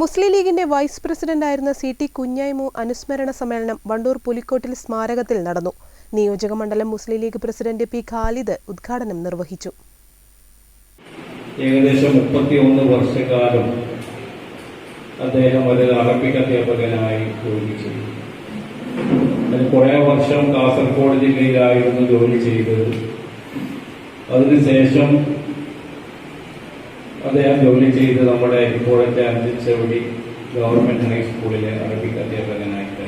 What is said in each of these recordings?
Muslim ലീഗിന്റെ vice പ്രസിഡന്റായിരുന്ന C T Kunhaimu അനുസ്മരണ സമ്മേളനം വണ്ടൂർ പുലിക്കോട്ടിൽ സ്മാരകത്തിൽ നടന്നു. നിയോജക മണ്ഡലം Muslim League president P Khalid ഉദ്ഘാടനം നിർവഹിച്ചു. ഏകദേശം മുപ്പത്തിയൊന്ന് വർഷക്കാലം അദ്ദേഹം ഒരു അറബിക് അധ്യാപകനായി ജോലി ചെയ്തു. കുറെ വർഷം കാസർഗോഡ് ജില്ലയിലായിരുന്നു ജോലി ചെയ്തത്. അതിനുശേഷം അദ്ദേഹം ജോലി ചെയ്ത് നമ്മുടെ ഇപ്പോഴത്തെ അഞ്ചിച്ചവടി ഗവൺമെന്റ് ഹൈസ്കൂളിലെ അറബിക് അധ്യാപകനായിട്ട്.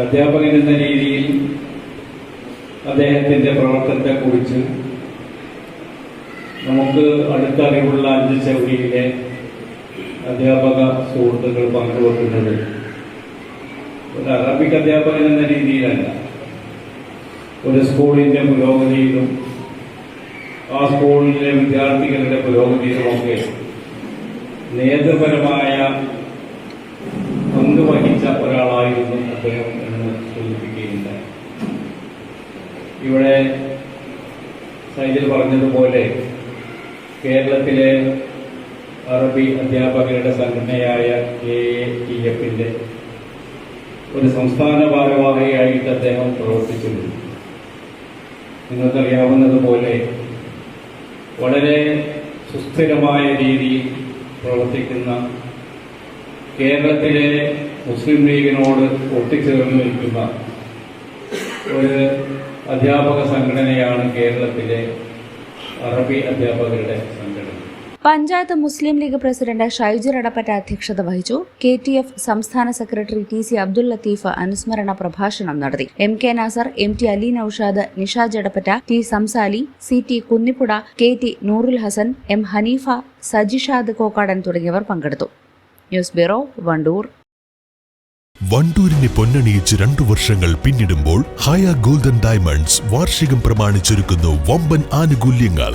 അധ്യാപകൻ എന്ന രീതിയിൽ അദ്ദേഹത്തിന്റെ പ്രവർത്തനത്തെ കുറിച്ച് നമുക്ക് അടുത്തറിവുള്ള അഞ്ചിച്ചവടിയിലെ അധ്യാപക സുഹൃത്തുക്കൾ പങ്കുവെക്കുന്നത് ഒരു അറബിക് അധ്യാപകൻ എന്ന രീതിയിലല്ല. ഒരു സ്കൂളിന്റെ പുരോഗതിയിലും ആ സ്കൂളിലെ വിദ്യാർത്ഥികളുടെ പുരോഗതിയിലുമൊക്കെ നേതൃപരമായ പങ്ക് വഹിച്ച ഒരാളായിരുന്നു അദ്ദേഹം എന്ന് സൂചിപ്പിക്കുകയുണ്ടായി. ഇവിടെ സൈജിൽ പറഞ്ഞതുപോലെ കേരളത്തിലെ അറബി അധ്യാപകരുടെ സംഘടനയായ എ ടി എഫിന്റെ ഒരു സംസ്ഥാന ഭാരവാഹിയായിട്ട് അദ്ദേഹം പ്രവർത്തിച്ചിരുന്നു. നിങ്ങൾക്കറിയാവുന്നതുപോലെ വളരെ സുസ്ഥിരമായ രീതിയിൽ പ്രവർത്തിക്കുന്ന കേരളത്തിലെ മുസ്ലിം ലീഗിനോട് ഒട്ടിച്ചേർന്ന് നിൽക്കുന്ന ഒരു അധ്യാപക സംഘടനയാണ് കേരളത്തിലെ അറബി അധ്യാപകരുടെ സംഘടന. Panchayat Muslim League president Shaiju Adappatta അധ്യക്ഷത വഹിച്ചു. കെ ടി എഫ് സംസ്ഥാന secretary T C Abdul Latheef അനുസ്മരണ പ്രഭാഷണം നടത്തി. M K Nasar M T Ali Naushad Nishaj Adappatta T Samsali C T Kunnipputa K T Noorul Hasan M Hanifa Sajishad Kokkadan തുടങ്ങിയവർ പങ്കെടുത്തു. News bureau Wandoor. വണ്ടൂരിനെ പൊന്നണിയിച്ച് രണ്ടു വർഷങ്ങൾ പിന്നിടുമ്പോൾ ഹയ ഗോൾഡൻ ഡയമണ്ട്സ് വാർഷികം പ്രമാണിച്ചൊരുക്കുന്നു വമ്പൻ ആനുകൂല്യങ്ങൾ.